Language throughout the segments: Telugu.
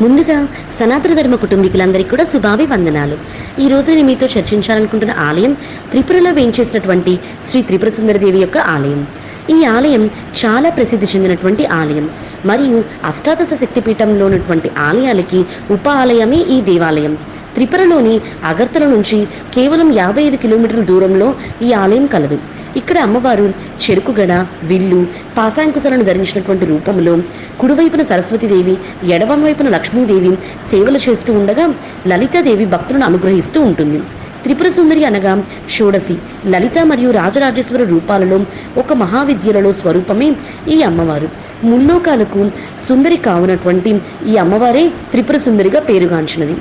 ముందుగా సనాతన ధర్మ కుటుంబీకులందరికీ కూడా శుభాభివందనాలు. ఈ రోజు నేను మీతో చర్చించాలనుకుంటున్న ఆలయం త్రిపురలో వేయించేసినటువంటి శ్రీ త్రిపుర సుందరదేవి యొక్క ఆలయం. ఈ ఆలయం చాలా ప్రసిద్ధి చెందినటువంటి ఆలయం. మరియు అష్టాదశ శక్తిపీఠంలో ఉన్నటువంటి ఆలయాలకి ఉప ఆలయమే ఈ దేవాలయం. త్రిపురలోని అగర్తల నుంచి కేవలం యాభై ఐదు కిలోమీటర్ల దూరంలో ఈ ఆలయం కలదు. ఇక్కడ అమ్మవారు చెరుకుగడ విల్లు పాశాంకుశలను ధరించినటువంటి రూపంలో కుడివైపున సరస్వతీదేవి ఎడవం వైపున లక్ష్మీదేవి సేవలు చేస్తూ ఉండగా లలితాదేవి భక్తులను అనుగ్రహిస్తూ ఉంటుంది. త్రిపుర సుందరి అనగా షోడసి లలిత మరియు రాజరాజేశ్వర రూపాలలో ఒక మహావిద్యలలో స్వరూపమే ఈ అమ్మవారు. ముల్లోకాలకు సుందరి కావునటువంటి ఈ అమ్మవారే త్రిపుర సుందరిగా పేరుగాంచినది.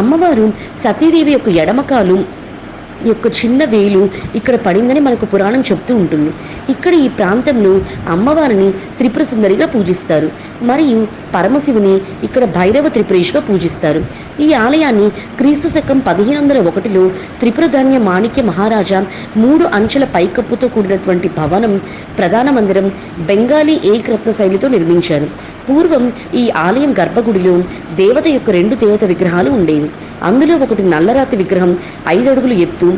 అమ్మవారు సతీదేవి యొక్క ఎడమకాలు యొక్క చిన్న వేలు ఇక్కడ పడిందని మనకు పురాణం చెప్తూ ఉంటుంది. ఇక్కడ ఈ ప్రాంతంలో అమ్మవారిని త్రిపుర సుందరిగా పూజిస్తారు. మరియు పరమశివుని ఇక్కడ భైరవ త్రిపురేష్గా పూజిస్తారు. ఈ ఆలయాన్ని క్రీస్తు శకం పదిహేను వందల ఒకటిలో త్రిపురధాన్య మాణిక్య మహారాజా మూడు అంచెల పైకప్పుతో కూడినటువంటి భవనం ప్రధాన మందిరం బెంగాలీ ఏకరత్న శైలితో నిర్మించారు. పూర్వం ఈ ఆలయం గర్భగుడిలో దేవత యొక్క రెండు దేవత విగ్రహాలు ఉండేవి. అందులో ఒకటి నల్లరాతి విగ్రహం ఐదు అడుగులు ఎత్తు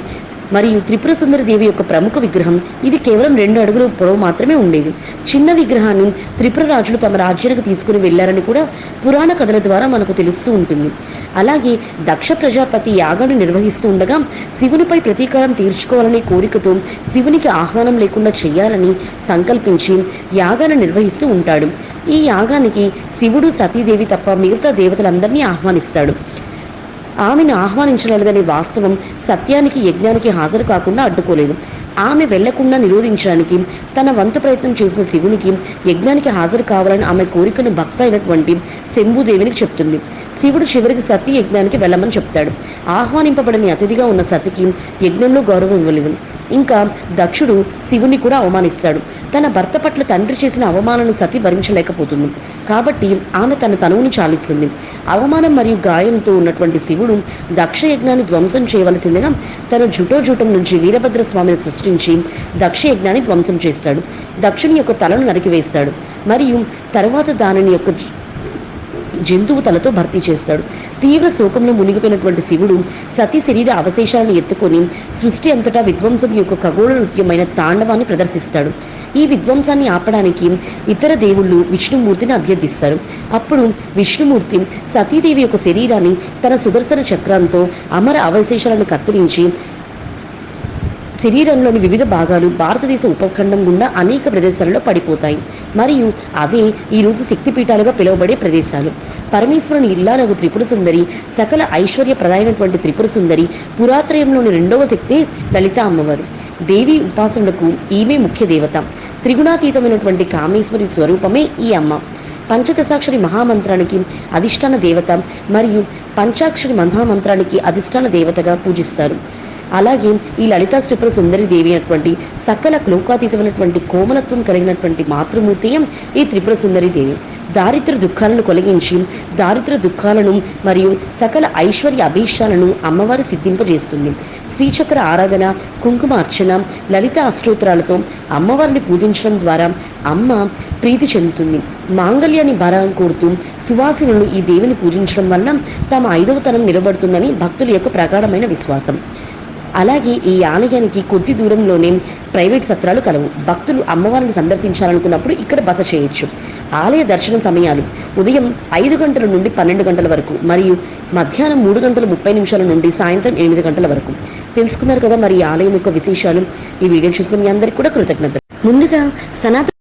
మరియు త్రిపుర సుందరి దేవి యొక్క ప్రముఖ విగ్రహం ఇది కేవలం రెండు అడుగుల పొడవు మాత్రమే ఉండేది. చిన్న విగ్రహాన్ని త్రిపుర రాజులు తమ రాజ్యానికి తీసుకుని వెళ్ళారని కూడా పురాణ కథల ద్వారా మనకు తెలుస్తూ ఉంటుంది. అలాగే దక్ష ప్రజాపతి యాగాన్ని నిర్వహిస్తూ ఉండగా శివునిపై ప్రతీకారం తీర్చుకోవాలనే కోరికతో శివునికి ఆహ్వానం లేకుండా చేయాలని సంకల్పించి యాగాన్ని నిర్వహిస్తూ ఉంటాడు. ఈ యాగానికి శివుడు సతీదేవి తప్ప మిగతా దేవతలందరినీ ఆహ్వానిస్తాడు. ఆమెను ఆహ్వానించలేదనే వాస్తవం సత్యానికి యజ్ఞానికి హాజరు కాకుండా అడ్డుకోలేదు. ఆమె వెళ్ళకుండా నిరోధించడానికి తన వంతు ప్రయత్నం చేసిన శివునికి యజ్ఞానికి హాజరు కావాలని ఆమె కోరికను భక్త అయినటువంటి శంభుదేవినికి చెప్తుంది. శివుడు చివరికి సతీ యజ్ఞానికి వెళ్ళమని చెప్తాడు. ఆహ్వానింపబడని అతిథిగా ఉన్న సతికి యజ్ఞంలో గౌరవం ఇవ్వలేదు. ఇంకా దక్షుడు శివుని కూడా అవమానిస్తాడు. తన భర్త పట్ల తండ్రి చేసిన అవమానాన్ని సతి భరించలేకపోతుంది. కాబట్టి ఆమె తన తనువుని చాలిస్తుంది. అవమానం మరియు గాయంతో ఉన్నటువంటి శివుడు దక్ష యజ్ఞాన్ని ధ్వంసం చేయవలసిందిగా తన జుటో జుటం నుంచి వీరభద్ర స్వామిని సృష్టించి దక్ష యజ్ఞాన్ని ధ్వంసం చేస్తాడు. దక్షుని యొక్క తలను నరికివేస్తాడు. మరియు తర్వాత దానిని యొక్క జంతువు తలతో భర్తీ చేస్తాడు. తీవ్ర శోకంలో మునిగిపోయినటువంటి శివుడు సతీ శరీర అవశేషాలను ఎత్తుకొని సృష్టి అంతటా విధ్వంసం యొక్క ఖగోళ నృత్యమైన తాండవాన్ని ప్రదర్శిస్తాడు. ఈ విధ్వంసాన్ని ఆపడానికి ఇతర దేవుళ్ళు విష్ణుమూర్తిని అభ్యర్థిస్తారు. అప్పుడు విష్ణుమూర్తి సతీదేవి యొక్క శరీరాన్ని తన సుదర్శన చక్రంతో అమర అవశేషాలను కత్తిరించి శరీరంలోని వివిధ భాగాలు భారతదేశ ఉపఖండం గుండా అనేక ప్రదేశాలలో పడిపోతాయి. మరియు అవే ఈ రోజు శక్తిపీఠాలుగా పిలువబడే ప్రదేశాలు. పరమేశ్వరుని ఇల్లాలకు త్రిపుర సుందరి సకల ఐశ్వర్య ప్రదాయమైనటువంటి త్రిపుర సుందరి పురాత్రయంలోని రెండవ శక్తి లలిత అమ్మవారు. దేవి ఉపాసనకు ఈమె ముఖ్య దేవత. త్రిగుణాతీతమైనటువంటి కామేశ్వరి స్వరూపమే ఈ అమ్మ. పంచదశాక్షరి మహామంత్రానికి అధిష్టాన దేవత మరియు పంచాక్షరి మహామంత్రానికి అధిష్టాన దేవతగా పూజిస్తారు. అలాగే ఈ లలితా త్రిపుర సుందరి దేవి అయినటువంటి సకల క్లోకాతీతమైనటువంటి కోమలత్వం కలిగినటువంటి మాతృమూర్తియం ఈ త్రిపుర సుందరి దేవి దారిద్ర దుఃఖాలను కొలగించి దారిద్ర దుఃఖాలను మరియు సకల ఐశ్వర్య అభీష్టాలను అమ్మవారు సిద్ధింపజేస్తుంది. శ్రీచక్ర ఆరాధన కుంకుమ అర్చన లలిత అష్టోత్తరాలతో అమ్మవారిని పూజించడం ద్వారా అమ్మ ప్రీతి చెందుతుంది. మాంగళ్యాన్ని భారం కోరుతూ సువాసినులు ఈ దేవిని పూజించడం వల్ల తమ ఐదవ తరం నిలబడుతుందని భక్తుల యొక్క ప్రగాఢమైన విశ్వాసం. అలాగే ఈ ఆలయానికి కొద్ది దూరంలోనే ప్రైవేట్ సత్రాలు కలవు. భక్తులు అమ్మవారిని సందర్శించాలనుకున్నప్పుడు ఇక్కడ బస చేయొచ్చు. ఆలయ దర్శనం సమయాలు ఉదయం ఐదు గంటల నుండి పన్నెండు గంటల వరకు మరియు మధ్యాహ్నం మూడు గంటల ముప్పై నిమిషాల నుండి సాయంత్రం ఎనిమిది గంటల వరకు. తెలుసుకున్నారు కదా మరి ఆలయం యొక్క విశేషాలు? ఈ వీడియో చూసిన మీ అందరికీ కూడా కృతజ్ఞతలు. ముందుగా సనాతన